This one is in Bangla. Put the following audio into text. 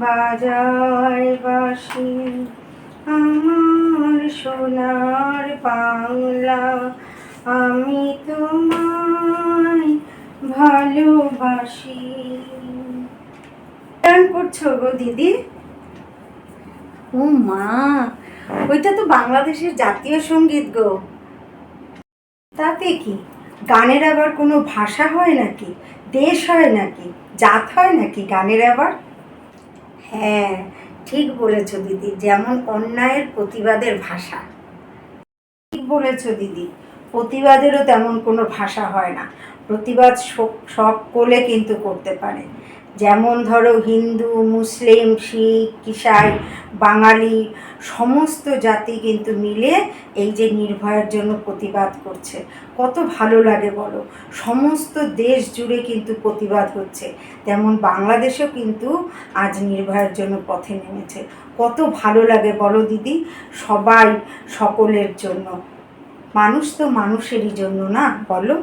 বাজায় বাসি, আমার সোনার বাংলা। আমি তোমায় ভালোবাসি। গান করছ গো দিদি? ও মা, ওইটা তো বাংলাদেশের জাতীয় সংগীত গো। তাতে কি, গানের আবার কোনো ভাষা হয় নাকি? দেশ হয় নাকি? জাত হয় নাকি গানের আবার? হ্যাঁ ঠিক বলেছ দিদি, যেমন অন্যায়ের প্রতিবাদের ভাষা। ঠিক বলেছ দিদি, প্রতিবাদেরও তেমন কোনো ভাষা হয় না। প্রতিবাদ সব সব কোলে কিন্তু করতে পারে। যেমন ধরো হিন্দু, মুসলিম, শিখ কিসাই বাঙালি, সমস্ত জাতি কিন্তু মিলে এই যে নির্ভয়ার জন্য প্রতিবাদ করছে। কত ভালো লাগে বলো। সমস্ত দেশ জুড়ে কিন্তু প্রতিবাদ হচ্ছে। তেমন বাংলাদেশেও কিন্তু আজ নির্ভয়ার জন্য পথে নেমেছে। কত ভালো লাগে বলো দিদি, সবাই সকলের জন্য। মানুষ তো মানুষেরই জন্য না বলো?